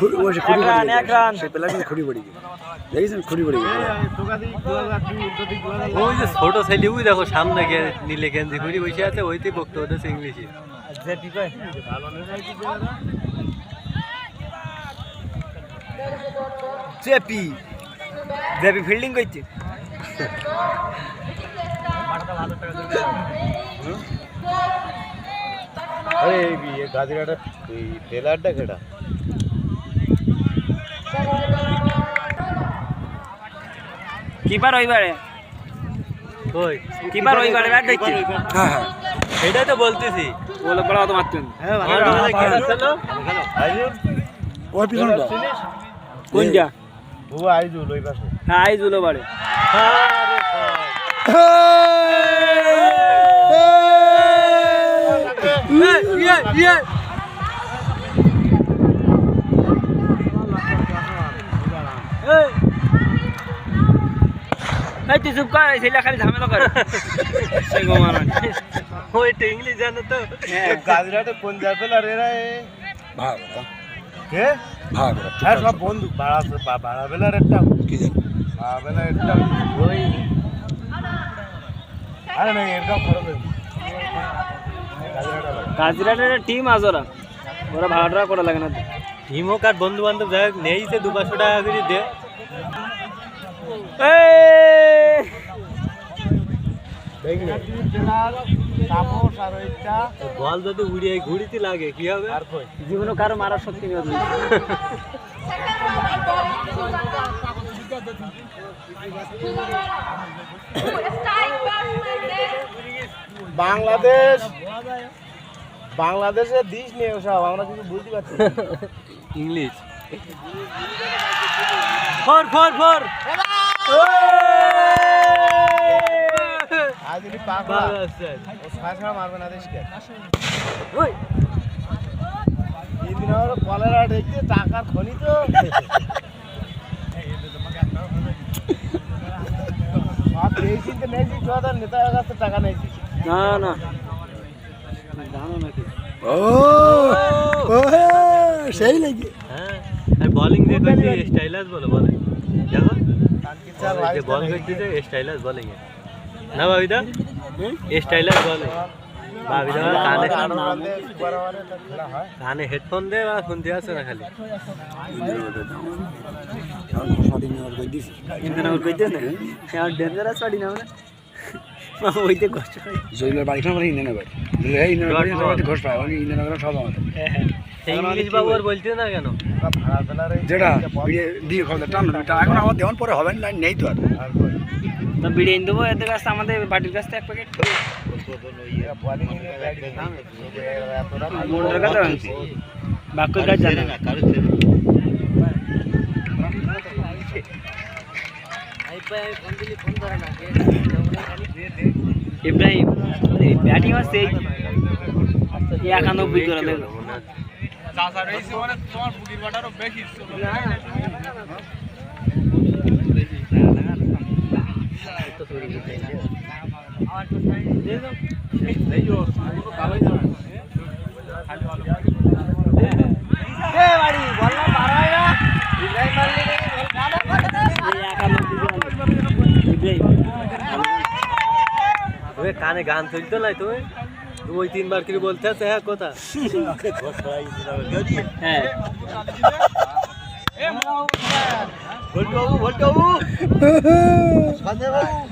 খুঁড়ি খুঁড়ি দেখেছেন? খুঁড়ি পড়ে গেছে ওই ছোট ছেলে ওই দেখো সামনে গিয়ে নীলে গেঞ্জি ঘুরি বসে আছে ওইতে বকতে হতেছে ইংলিশে। জেপি। জেপি ফিল্ডিং করছে। আরে এই গাদিরাটা এই টেলারটা কেটা কিপার ওইবারে। ওই কিপার ওইবারে ব্যাট দেখছে। হ্যাঁ হ্যাঁ। এটাই তো বলতেছি। বলে বড় তো মারতেন? ওই পিছনটা। কোনটা? ও আইজুল ওই পাশে। হ্যাঁ আই জুলো বাড়ে। এই তুই চুপ কর ছেলে খালি ঝামেলা করে। মারানি ওইটা ইংলিশ জানো তো। হ্যাঁ গাদিরাটা কোন যা টেলার এরা এ? ভাগ কে? ভাগ হ্যাঁ সব বন্ধু ভাড়া ভাড়া বেলার একটা কি জানি। ভাড়া বেলার একটা ওই আরে না এরকম খরচ টিম আজ ওরা। ওরা করা লাগে না। টিম হোক আর বন্ধু বান্ধব যাই হোক নেইছে দু পাঁচশো টাকা করে দে। এই! তাপস আর ওইটা। বল যদি উড়িয়ে ঘুরিতে লাগে কি হবে? আর কই? জীবনে কারও মারার শক্তি নেই। বাংলাদেশ বাংলাদেশে দিস নেই সব আমরা কিছু বুঝতে পারছি ইংলিশ। For for for. আজ ও ছয় ছয় মারবে না দেশকে। তিন দিন হলো কলেরা দেখতে টাকার খনি তো। টাকা নেছি। না না। জানো নাকি? ও সেই লাগে হ্যাঁ আর বোলিং দিয়ে করছি স্টাইলাস বলে বলে দেখো। বল করতেছে স্টাইলাস বলিং না ভাবিদা স্টাইলাস বলে কানে কানে হেডফোন দে বা শুনতে আছে না খালি। যেটা টান এখন আমার দেওয়ান পরে হবে না নেই তো আর তো বিড়িয়ে দেবো এদের কাছে আমাদের বাটির কাছে এক প্যাকেট মন্ডল কাছে আনছি। জানে না। ইব্রাহিম ব্যাটিং একানব্বই করে দেবে। ইব্রাহিম ওই কানে গান চলতো নাই তুই ওই তিনবার করে বলতে আছে হ্যাঁ কথা হ্যাঁ ভোটবাবু ভোটবাবু এ বাতাসে উড়ে যাচ্ছে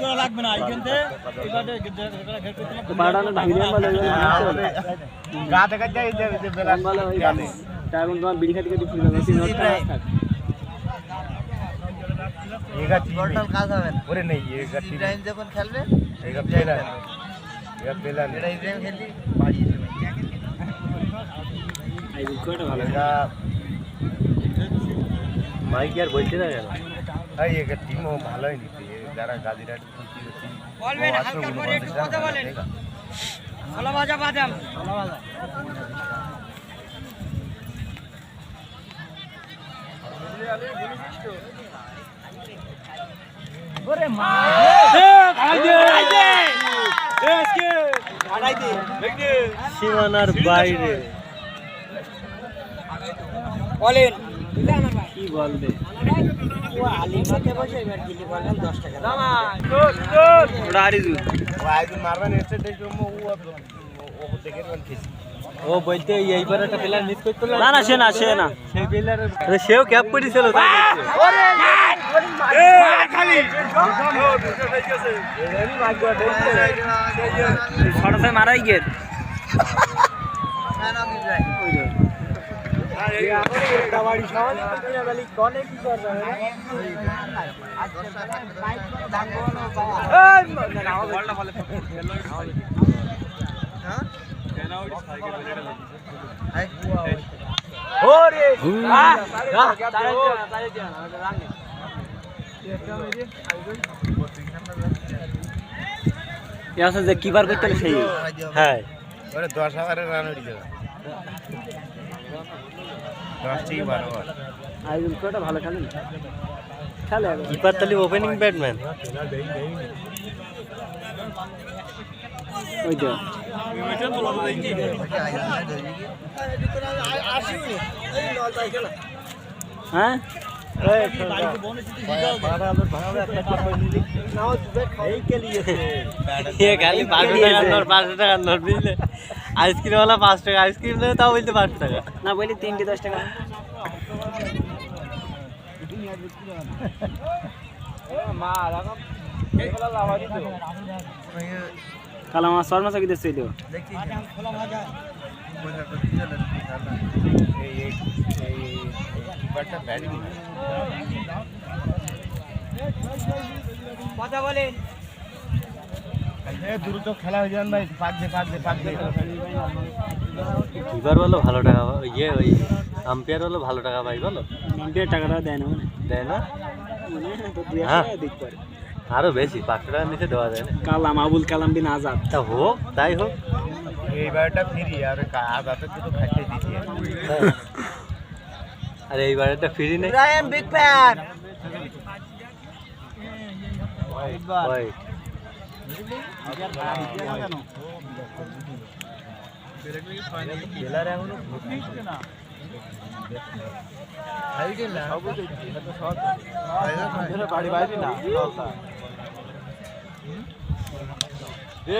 নোট দামি বাদাম গাছ থেকে বাড়ানো ভাঙিয়ে বলে গা দেখা যায় যে যে বেলা বলে ওই গানে। এখন তোমার বিড়ি খাতে খাতে ফুল যাবে নোটটা থাক এগা টোটাল কাজ হবে না ওরে নেই এগা ইব্রাহিম যখন খেলবে এগা পেলা এগা পেলা এটা ইব্রাহিম খেললি বাড়ি এই কয়টা ভালো এগা মাইক আর বলছে না কেন এই এগা টিমও ভালোই নিতে এ যারা গাজিরাট খুলছি বলবেন হালকা করে একটু কথা বলেন। সীমানার বাইরে। বলেন। কি বলবে? ও বলতে এইবার একটা প্লেয়ার মিস করতে না না সে না সে না। সেই প্লেয়ার সেও ক্যাপ ছয় মারাই গেট যে কিপার করতে হবে সেই। হ্যাঁ। দশ হাজারের রান উঠে যাবে দশ বারো বার আয়োজন কটা ভালো খেলেন? খেলে। কিপার তাহলে ওপেনিং ব্যাটম্যান ওই তো হ্যাঁ? এ পাঁচশো টাকার নোট পাঁচশো টাকার নোট বুঝলে? আইসক্রিম ওলা পাঁচ টাকা আইসক্রিম নেবে তাও বলতে পাঁচশো টাকা। না বলি তিনটে দশ টাকা। কাল আমার শর্মা চাকি দিচ্ছে তো এই এই এই কিপারটা ব্যাটিং কথা বলেন। দ্রুত খেলা হয়ে যান ভাই পাক দে পাক দে পাক দে। কিপার বলো ভালো টাকা ইয়ে ওই আম্পায়ার বলো ভালো টাকা পাই বলো। দেড় টাকাটা দেয় না মানে। দেয় না? মনে হয়। টাকা আরও বেশি পাঁচশো টাকার নিচে দেওয়া যায় না। কালাম আবুল কালাম বিন আজাদ। তা হোক তাই হোক। এইবারটা ফ্রি আর আদাতে তো খাইতে দিচ্ছি হ্যাঁ। আর এইবার একটা ফ্রি নেই। রায়ান বিগ ফ্যান ওই বাড়ি বাইরে না এ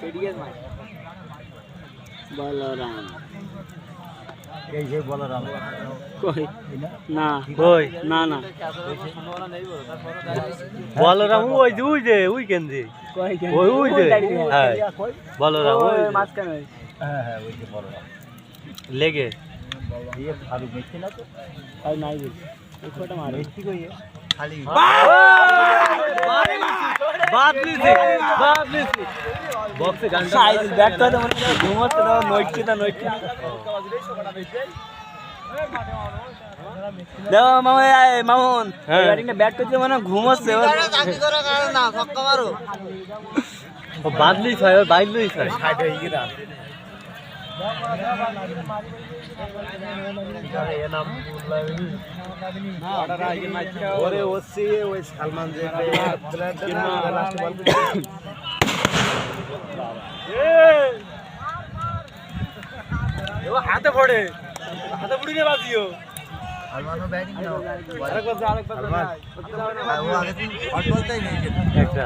পেডিয়াস মাই বলরাম এই যে বলো রাম কই না ওই না না বলরাম ওই যে ওই যে ওই কেন যে কই কেন ওই ওই যে হ্যাঁ বলরাম ওই যে। মাঝখানে হ্যাঁ হ্যাঁ ওই যে বলো রাম লেগে ये खाली मेथी ना तो আর নাই বল এই কয়টা মারে मेथी को ये खाली বাদ নিছি বাদ নিছি বক্সে গান সাইজ ব্যাক করে মনে হয় ঘুমাচ্ছে না নইটকে না নইটকে দেখো মামা মামুন ব্যাটিংটা মানে ঘুমাচ্ছে না বাদলি ছাই ওর ওরে ওসি ওই সালমান হাতে পড়ে হাতে পুড়ি রে বাজিও। একটা।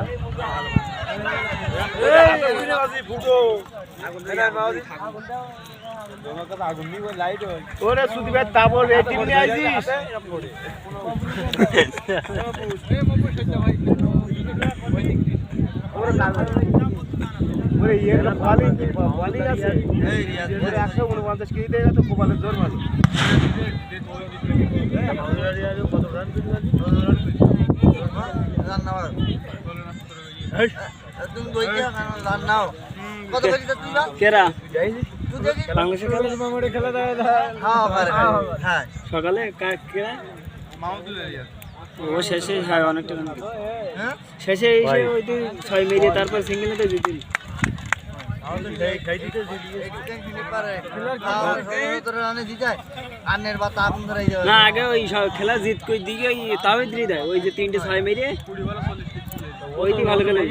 ওরে সুদীপের তাবর এই টিম নিয়ে আইছিস? ওরে ইয়ে বলিং বলিং আছে ওরে একশো উনপঞ্চাশ কেজি দিয়ে তো কোপালের জোর মারি রান নাও তুমি বই দিয়া রান নাও কত কেজি তুই না কেরা তুই দেখি বাংলাদেশের খেলা সকালে কা- ও শেষে হয় অনেকটা হ্যাঁ। শেষে ওই তুই ছয় মেরে তারপর সিঙ্গেলে তো না আগে ওই সব খেলা জিত কই দিকে ওই তাওই দিয়ে দেয়। ওই যে তিনটে ছয় মেরে ওই দিয়ে ভালো খেলে।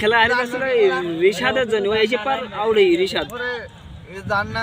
খেলা হারে গেছিল রিশাদের জন্য। ওই এসে পার আউড়ে রিশাদ। জান না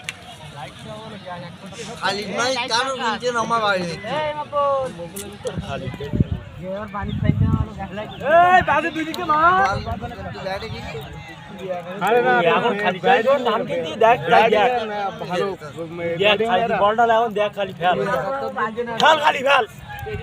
খালিদ ভাই কারও নিচে নামা বাড়ি দেখ খালি ফেল খালি ফেল